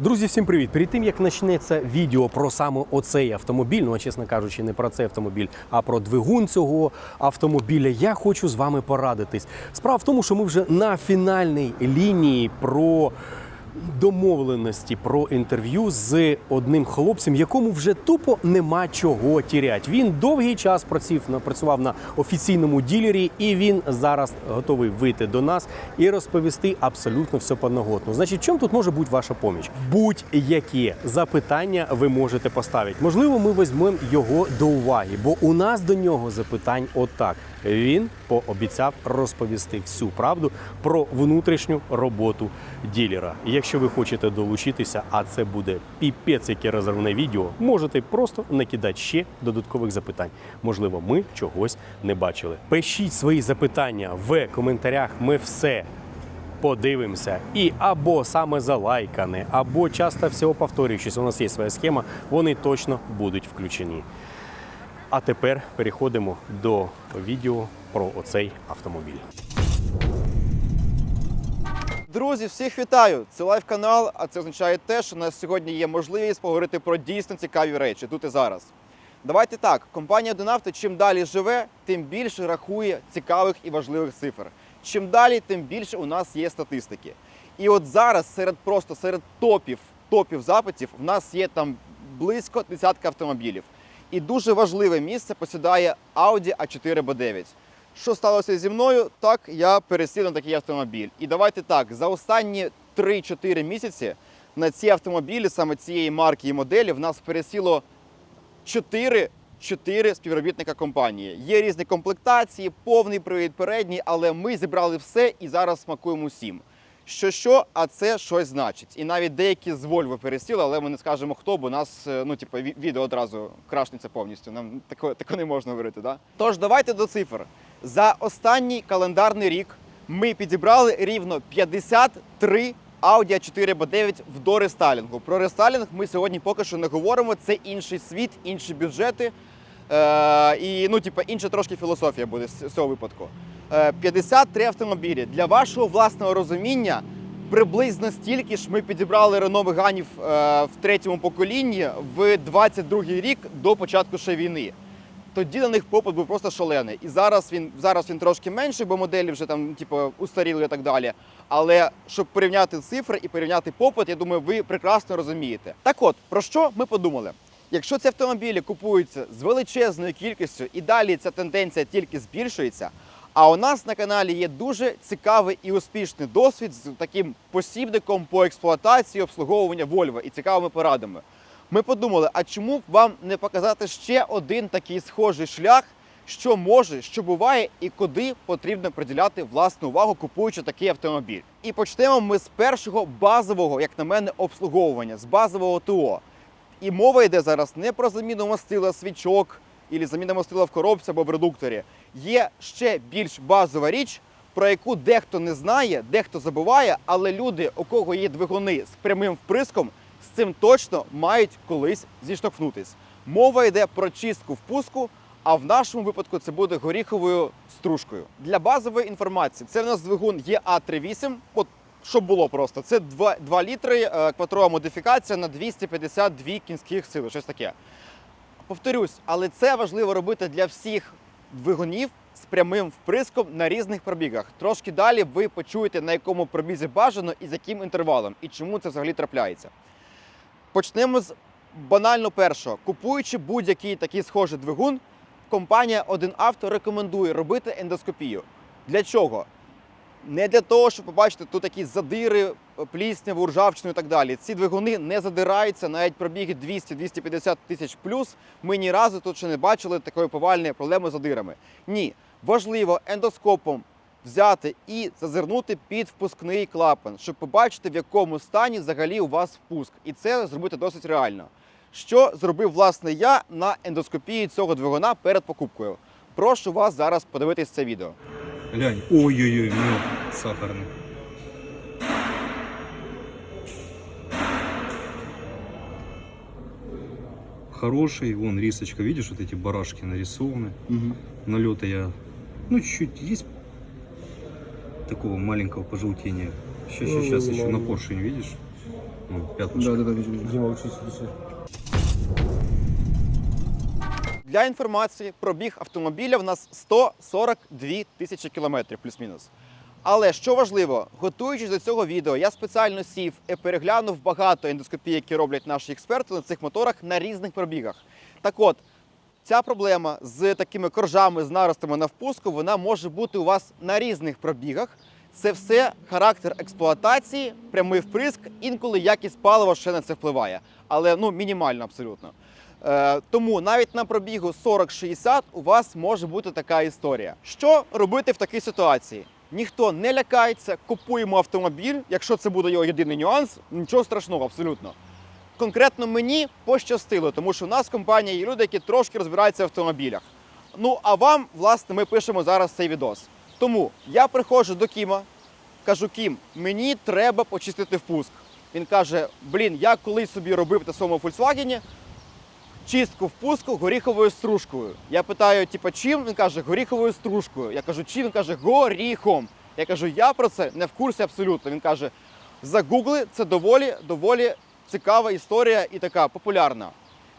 Друзі, всім привіт! Перед тим як почнеться відео про саме оцей автомобіль, ну а чесно кажучи, не про цей автомобіль, а про двигун цього автомобіля, я хочу з вами порадитись. Справа в тому, що ми вже на фінальній лінії про домовленості про інтерв'ю з одним хлопцем, якому вже тупо нема чого тірять. Він довгий час працював на працював на офіційному ділері, і він зараз готовий вийти до нас і розповісти абсолютно все подноготно. Значить, чому тут може бути ваша поміч? Будь-які запитання ви можете поставити. Можливо, ми візьмемо його до уваги, бо у нас до нього запитань отак. Він пообіцяв розповісти всю правду про внутрішню роботу ділера. Якщо ви хочете долучитися, а це буде піпець, яке розривне відео, можете просто накидати ще додаткових запитань. Можливо, ми чогось не бачили. Пишіть свої запитання в коментарях. Ми все подивимося. І або саме залайкане, або часто всього повторюючись, у нас є своя схема, вони точно будуть включені. А тепер переходимо до відео про оцей автомобіль. Друзі, всіх вітаю! Це лайв канал, а це означає те, що у нас сьогодні є можливість поговорити про дійсно цікаві речі тут і зараз. Давайте так, компанія Донавто чим далі живе, тим більше рахує цікавих і важливих цифр. Чим далі, тим більше у нас є статистики. І от зараз серед просто серед топів, топів запитів в нас є там близько десятка автомобілів. І дуже важливе місце посідає Audi A4 B9. Що сталося зі мною? Так, я пересів на такий автомобіль. І давайте так, за останні 3-4 місяці на ці автомобілі, саме цієї марки і моделі, в нас пересіло 4, 4 співробітника компанії. Є різні комплектації, повний привід передній, але ми зібрали все і зараз смакуємо всім. Що що, а це щось значить. І навіть деякі з Volvo пересіли, але ми не скажемо хто, бо нас е, ну, типу, відео одразу крашнеться повністю. Нам тако, тако не можна говорити. Да? Тож давайте до цифр. За останній календарний рік ми підібрали рівно 53 Audi A4 B9 в дорестайлінгу. Про рестайлінг ми сьогодні поки що не говоримо. Це інший світ, інші бюджети. Е, і ну, типу, інша трошки філософія буде з цього випадку. Е, 53 автомобілі. Для вашого власного розуміння, приблизно стільки ж ми підібрали Megane е, в третьому поколінні в 22 рік до початку ще війни. Тоді на них попит був просто шалений. І зараз він зараз він трошки менший, бо моделі вже там, типу, устаріли і так далі. Але щоб порівняти цифри і порівняти попит, я думаю, ви прекрасно розумієте. Так от, про що ми подумали? Якщо ці автомобілі купуються з величезною кількістю і далі ця тенденція тільки збільшується. А у нас на каналі є дуже цікавий і успішний досвід з таким посібником по експлуатації обслуговування Volvo і цікавими порадами. Ми подумали, а чому б вам не показати ще один такий схожий шлях, що може, що буває, і куди потрібно приділяти власну увагу, купуючи такий автомобіль. І почнемо ми з першого базового, як на мене, обслуговування, з базового ТО. І мова йде зараз не про заміну мастила свічок і заміну мастила в коробці або в редукторі. Є ще більш базова річ, про яку дехто не знає, дехто забуває, але люди, у кого є двигуни з прямим вприском, з цим точно мають колись зіштовхнутись. Мова йде про чистку впуску, а в нашому випадку це буде горіховою стружкою. Для базової інформації це в нас двигун EA38. От щоб було просто, це 2, 2 літри, е, квадрова модифікація на 252 кінських сили, щось таке. Повторюсь, але це важливо робити для всіх двигунів з прямим вприском на різних пробігах. Трошки далі ви почуєте, на якому пробізі бажано і з яким інтервалом, і чому це взагалі трапляється. Почнемо з банально першого. Купуючи будь-який такий схожий двигун, компанія 1Авто рекомендує робити ендоскопію. Для чого? Не для того, щоб побачити тут такі задири, плісняву, ржавчину і так далі. Ці двигуни не задираються, навіть пробіги 200-250 тисяч плюс. Ми ні разу тут ще не бачили такої повальної проблеми з задирами. Ні, важливо ендоскопом взяти і зазирнути під впускний клапан, щоб побачити, в якому стані взагалі у вас впуск. І це зробити досить реально. Що зробив власне я на ендоскопії цього двигуна перед покупкою. Прошу вас зараз подивитись це відео. Глянь, ой-ой-ой, мед сахарный. Хороший, вон рисочка, видишь, вот эти барашки нарисованы. Налета я, ну чуть-чуть есть такого маленького пожелтения. Сейчас, Ну, сейчас, еще на поршень, видишь? Ну, пятнышко. да, вижу, вижу. Дима, учись, учись. Для інформації, пробіг автомобіля в нас 142 тисячі кілометрів, плюс-мінус. Але що важливо, готуючись до цього відео, я спеціально сів і переглянув багато ендоскопій, які роблять наші експерти на цих моторах на різних пробігах. Так от, ця проблема з такими коржами, з наростами на впуску, вона може бути у вас на різних пробігах. Це все характер експлуатації, прямий вприск, інколи якість палива ще на це впливає, але ну мінімально абсолютно. Е, тому навіть на пробігу 40-60 у вас може бути така історія. Що робити в такій ситуації? Ніхто не лякається, купуємо автомобіль. Якщо це буде його єдиний нюанс, нічого страшного, абсолютно. Конкретно мені пощастило, тому що у нас в компанії є люди, які трошки розбираються в автомобілях. Ну а вам, власне, ми пишемо зараз цей відос. Тому я приходжу до Кіма, кажу: Кім, мені треба почистити впуск. Він каже: Блін, я колись собі робив на своєму Volkswagen чистку впуску горіховою стружкою. Я питаю, типа, чим? Він каже, горіховою стружкою. Я кажу, чим? Він каже, горіхом. Я кажу, я про це не в курсі абсолютно. Він каже, загугли, це доволі, доволі цікава історія і така популярна.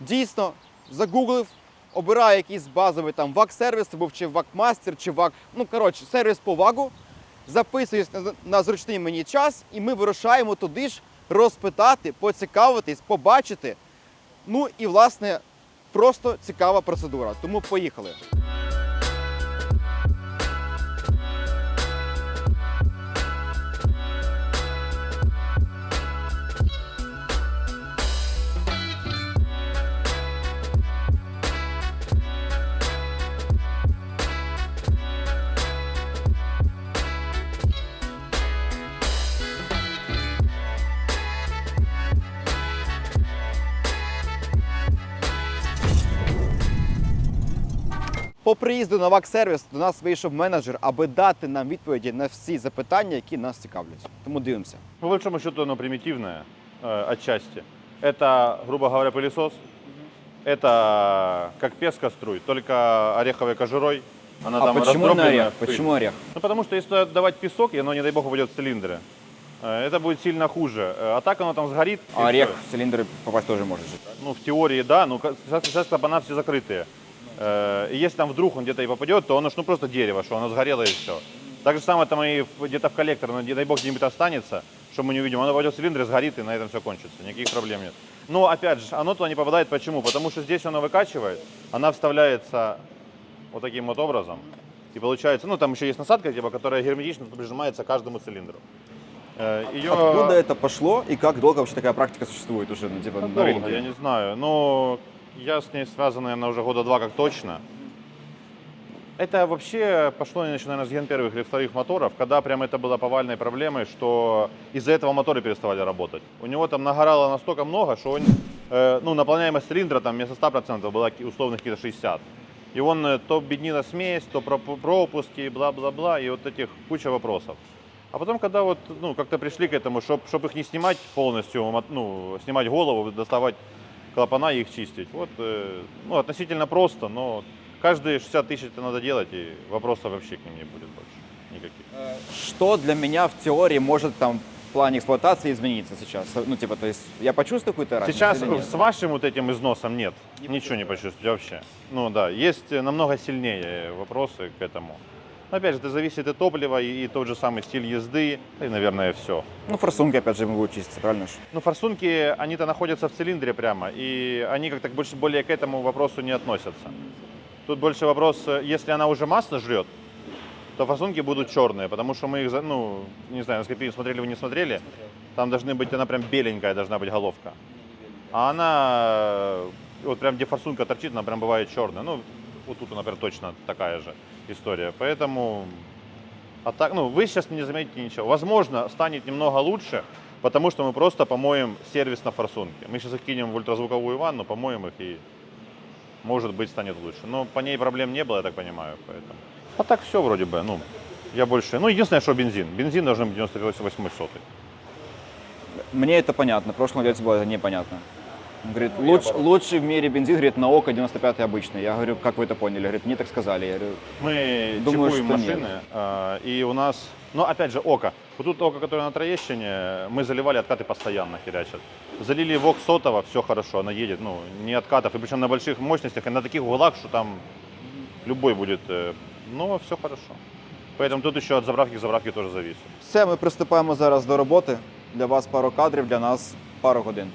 Дійсно, загуглив, обираю якийсь базовий там вак-сервіс, був чи вак-мастер, чи вак, ну коротше, сервіс по вагу. Записуюсь на зручний мені час, і ми вирушаємо туди ж розпитати, поцікавитись, побачити. Ну і власне просто цікава процедура. Тому поїхали. По приїзду на ВАК-сервіс до нас вийшов менеджер, аби дати нам відповіді на всі запитання, які нас цікавлять. Тому дивимося. По большому счету оно примитивное э, отчасти. Это, грубо говоря, пылесос. Это как пес каструй, только ореховой кожурой. Она там раздробленная в пыль. орех? Ну, потому что если давать песок, и оно, не дай бог, упадет в цилиндры, э, это будет сильно хуже. Э, А так оно там сгорит. и всё. в циліндри попасть теж може. Ну, в теории, да. Ну, ка- сейчас, сейчас клапана все закрытые. Э, И если там вдруг он где-то и попадет, то оно ж ну, просто дерево, что оно сгорело и все. Так же самое там и где-то в коллектор, ну, не дай бог, где-нибудь останется, что мы не увидим. Оно пойдет в цилиндр, сгорит, и на этом все кончится. Никаких проблем нет. Но, опять же, оно туда не попадает. Почему? Потому что здесь оно выкачивает, она вставляется вот таким вот образом. И получается, ну, там еще есть насадка, типа, которая герметично прижимается к каждому цилиндру. Э, Ее... Откуда это пошло и как долго вообще такая практика существует уже ну, типа, на долго, рынке? я не знаю. Но я с ней связан, наверное, уже года два как точно. Это вообще пошло, начиная с ген первых или вторых моторов, когда прям это было повальной проблемой, что из-за этого моторы переставали работать. У него там нагорало настолько много, что он, э, ну, наполняемость цилиндра там вместо 100% была условных какие-то 60. И он э, то беднина смесь, то пропу- пропуски, бла-бла-бла, и вот этих куча вопросов. А потом, когда вот, ну, как-то пришли к этому, чтобы их не снимать полностью, ну, снимать голову, доставать клапана и их чистить. Вот, э, ну, относительно просто, но каждые 60 тысяч это надо делать, и вопросов вообще к ним не будет больше никаких. Что для меня в теории может там в плане эксплуатации измениться сейчас? Ну, типа, то есть я почувствую какую-то разницу Сейчас или нет? с вашим вот этим износом нет, ничего не почувствуете вообще. Ну да, есть э, намного сильнее вопросы к этому. Но, опять же, это зависит и топлива, и, и тот же самый стиль езды, и, наверное, все. Ну, форсунки, опять же, будут чиститься, правильно? ж? Ну, форсунки, они-то находятся в цилиндре прямо, и они как-то больше, более к этому вопросу не относятся. Тут больше вопрос, если она уже масло жрет, то форсунки будут черные, потому что мы их, ну, не знаю, на скопии смотрели вы не смотрели, там должны быть, она прям беленькая должна быть головка. А она, вот прям где форсунка торчит, она прям бывает черная. Ну, вот тут, например, точно такая же история. Поэтому, а так, ну, вы сейчас не заметите ничего. Возможно, станет немного лучше, потому что мы просто помоем сервис на форсунке. Мы сейчас их кинем в ультразвуковую ванну, помоем их и, может быть, станет лучше. Но по ней проблем не было, я так понимаю, поэтому. А так все вроде бы, ну, я больше, ну, единственное, что бензин. Бензин должен быть 98 сотый. Мне это понятно. В прошлом видео было непонятно. Он говорит, луч- лучший в мире бензин, говорит, на ОКО 95 обычный. Я говорю, как вы это поняли? Говорит, мне так сказали. Я говорю, Мы Думаю, чипуем что машины, э, и у нас, ну, опять же, ОКО. Вот тут око, которое на Троещине, мы заливали откаты постоянно херячат. Залили ВОК сотого, все хорошо, она едет, ну, не откатов, и причем на больших мощностях, и на таких углах, что там любой будет, э, ну, все хорошо. Поэтому тут еще от заправки к заправке тоже зависит. Все, ми приступаємо зараз до роботи. Для вас пару кадрів, для нас пару годин.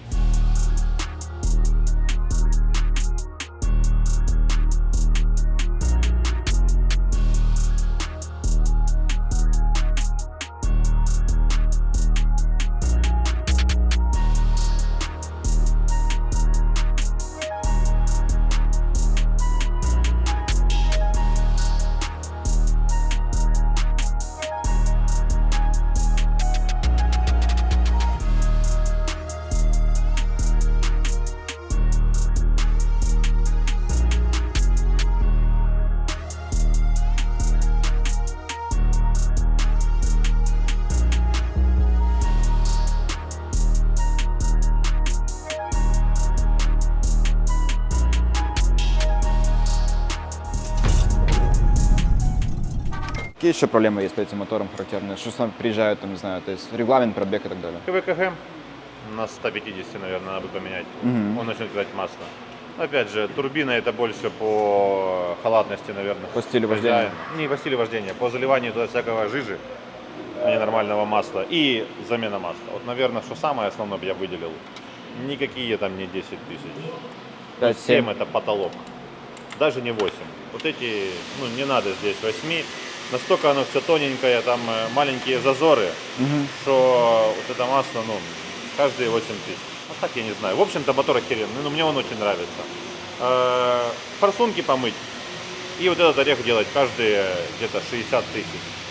Какие еще проблемы есть по этим моторам характерные? Что сам приезжают, там, не знаю, то есть регламент, пробег и так далее? КВКГ на 150, наверное, надо бы поменять. Мгм. Он начнет кидать масло. Опять же, турбина это больше по халатности, наверное. По стилю вождения? Не по стилю вождения, по заливанию туда всякого жижи, а не нормального масла. И замена масла. Вот, наверное, что самое основное бы я выделил. Никакие там не 10 тысяч. 5-7. 7 это потолок. Даже не 8. Вот эти, ну не надо здесь 8. Настолько оно все тоненькое, там э, маленькие зазоры, Мгм. что вот это масло, ну, каждые 8 тысяч. А так я не знаю. В общем-то мотор охеренный, но мне он очень нравится. Э, Форсунки помыть и вот этот орех делать каждые где-то 60 тысяч.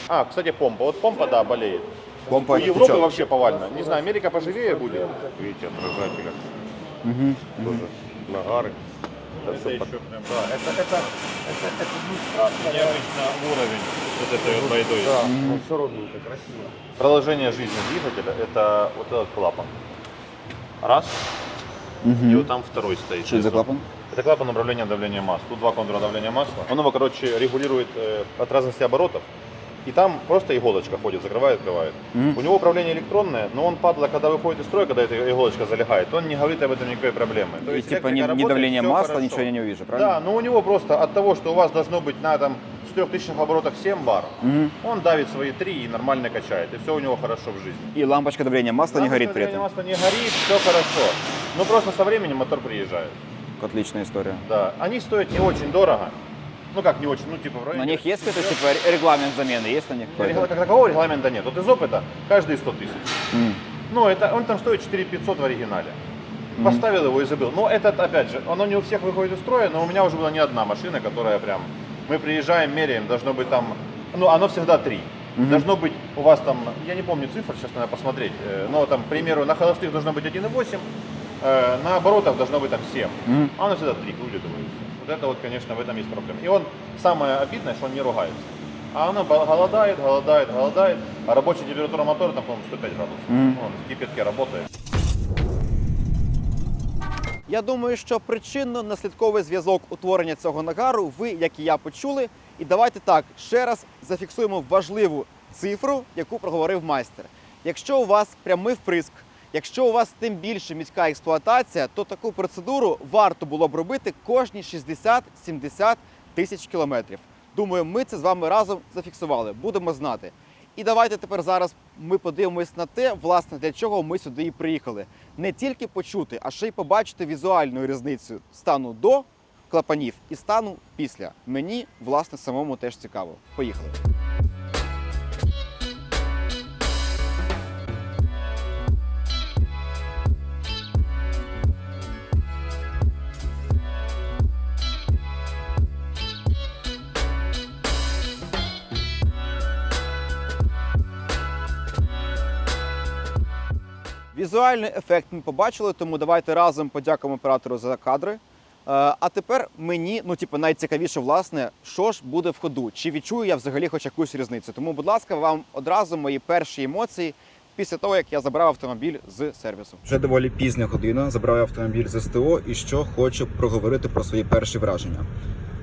А, кстати, помпа. Вот помпа, да, болеет. Помпа У Европы течет. вообще повально. Не знаю, Америка поживее будет. Видите, отражатель. Мгм. Тоже нагары. Это, еще прям, да, это, это, это, это ну, необычно уровень вот этой вот бойдой. ну все ровненько, красиво. Продолжение жизни двигателя это вот этот клапан. Раз, и Мгм. вот там второй стоит. Что это за клапан? Это клапан управления давлением масла. Тут два контура давления масла. Он его, короче, регулирует э, от разности оборотов. И там просто иголочка ходит, закрывает, открывает. Мгм. У него управление электронное, но он, падла, когда выходит из строя, когда эта иголочка залегает, он не говорит об этом никакой проблемы. То И есть типа ни работает, давление всё масла, хорошо. ничего я не увижу, правильно? Да, но у него просто от того, что у вас должно быть на там 4000 оборотах 7 бар, Мгм. он давит свои 3 и нормально качает. И все у него хорошо в жизни. И лампочка давления масла не Лампочка горит при этом. масла не горит, все хорошо. Но просто со временем мотор приезжает. Отличная история. Да. Они стоят не очень дорого. Ну как не очень, ну типа в районе. На них есть какой-то типа ре- регламент замены? Есть на них какой-то? Как такового регламента нет. Вот из опыта каждые 100 тысяч. М. Ну, это, он там стоит 4500 в оригинале. Поставил его и забыл. Но этот, опять же, оно не у всех выходит из строя, но у меня уже была не одна машина, которая прям... Мы приезжаем, меряем, должно быть там... Ну, оно всегда 3. Должно быть у вас там, я не помню цифр, сейчас надо посмотреть, э, но там, к примеру, на холостых должно быть 1,8, э, на оборотах должно быть там 7, Мгм. а оно всегда 3 вылетывается. Вот это вот, конечно, в этом есть проблема. И он, самое обидное, что он не ругается. А бо- голодает, голодает, голодает, а рабочая температура мотора там, по-моему, 105 градусов. Мгм. Он в кипятке работает. Я думаю, що причинно-наслідковий зв'язок утворення цього нагару ви, як і я, почули. І давайте так ще раз зафіксуємо важливу цифру, яку проговорив майстер. Якщо у вас прямий вприск, якщо у вас тим більше міська експлуатація, то таку процедуру варто було б робити кожні 60-70 тисяч кілометрів. Думаю, ми це з вами разом зафіксували, будемо знати. І давайте тепер зараз ми подивимось на те, власне, для чого ми сюди і приїхали. Не тільки почути, а ще й побачити візуальну різницю стану до клапанів і стану після. Мені, власне, самому теж цікаво. Поїхали. Візуальний ефект ми побачили, тому давайте разом подякуємо оператору за кадри. Е, А тепер мені, ну типу, найцікавіше, власне, що ж буде в ходу, чи відчую я взагалі хоч якусь різницю. Тому, будь ласка, вам одразу мої перші емоції після того, як я забрав автомобіль з сервісу. Вже доволі пізня година. Забрав автомобіль з СТО і що хочу проговорити про свої перші враження.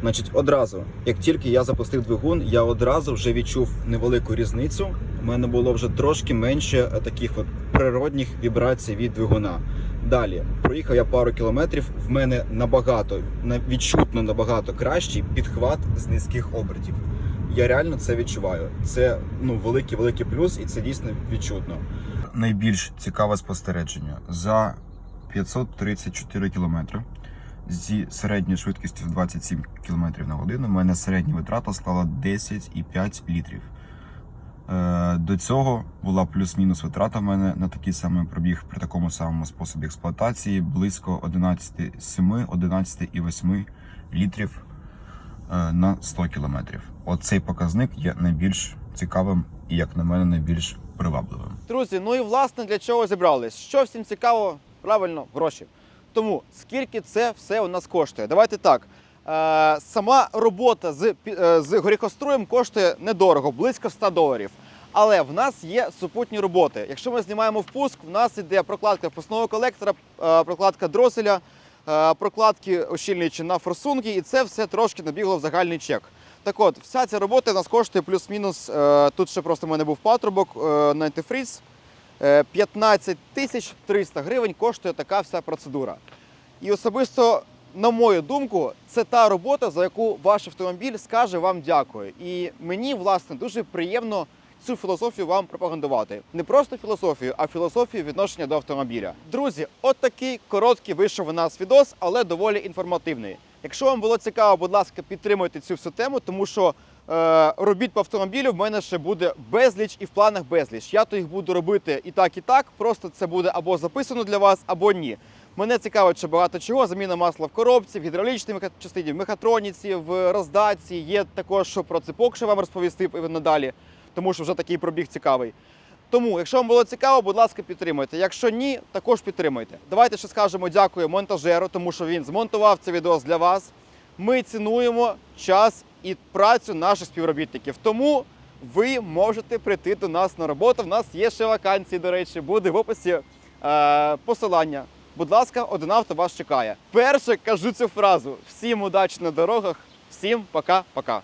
Значить, одразу, як тільки я запустив двигун, я одразу вже відчув невелику різницю у мене було вже трошки менше е, таких от природних вібрацій від двигуна. Далі проїхав я пару кілометрів. В мене набагато відчутно набагато кращий підхват з низьких обертів. Я реально це відчуваю. Це ну великий великий плюс, і це дійсно відчутно. Найбільш цікаве спостереження за 534 кілометри зі середньою швидкістю 27 км на годину. У мене середня витрата склала 10,5 літрів. Е, До цього була плюс-мінус витрата в мене на такий самий пробіг при такому самому способі експлуатації близько 11,7, 11,8 літрів е, на 100 кілометрів. Оцей показник є найбільш цікавим і, як на мене, найбільш привабливим. Друзі, ну і власне для чого зібрались? Що всім цікаво? Правильно, гроші. Тому скільки це все у нас коштує? Давайте так. Е, сама робота з, з горіхостроєм коштує недорого, близько 100 доларів. Але в нас є супутні роботи. Якщо ми знімаємо впуск, в нас іде прокладка впускного колектора, е, прокладка дроселя, е, прокладки ощільнюючі на форсунки, і це все трошки набігло в загальний чек. Так от, вся ця робота нас коштує плюс-мінус. е, Тут ще просто в мене був патрубок на антифріз. Е, 15 тисяч 300 гривень коштує така вся процедура. І особисто, на мою думку, це та робота, за яку ваш автомобіль скаже вам дякую. І мені, власне, дуже приємно цю філософію вам пропагандувати. Не просто філософію, а філософію відношення до автомобіля. Друзі, от такий короткий вийшов у нас відос, але доволі інформативний. Якщо вам було цікаво, будь ласка, підтримуйте цю всю тему, тому що е, робіт по автомобілю в мене ще буде безліч і в планах безліч. Я то їх буду робити і так, і так. Просто це буде або записано для вас, або ні. Мене цікавить ще багато чого. Заміна масла в коробці, в гідравлічній частині, в мехатроніці, в роздатці. Є також що про ципок, що вам розповісти і надалі, тому що вже такий пробіг цікавий. Тому, якщо вам було цікаво, будь ласка, підтримуйте. Якщо ні, також підтримуйте. Давайте ще скажемо дякую монтажеру, тому що він змонтував цей відео для вас. Ми цінуємо час і працю наших співробітників. Тому ви можете прийти до нас на роботу. В нас є ще вакансії, до речі, буде в описі е, посилання. Будь ласка, один авто вас чекає. Перше кажу цю фразу: всім удачі на дорогах, всім пока-пока.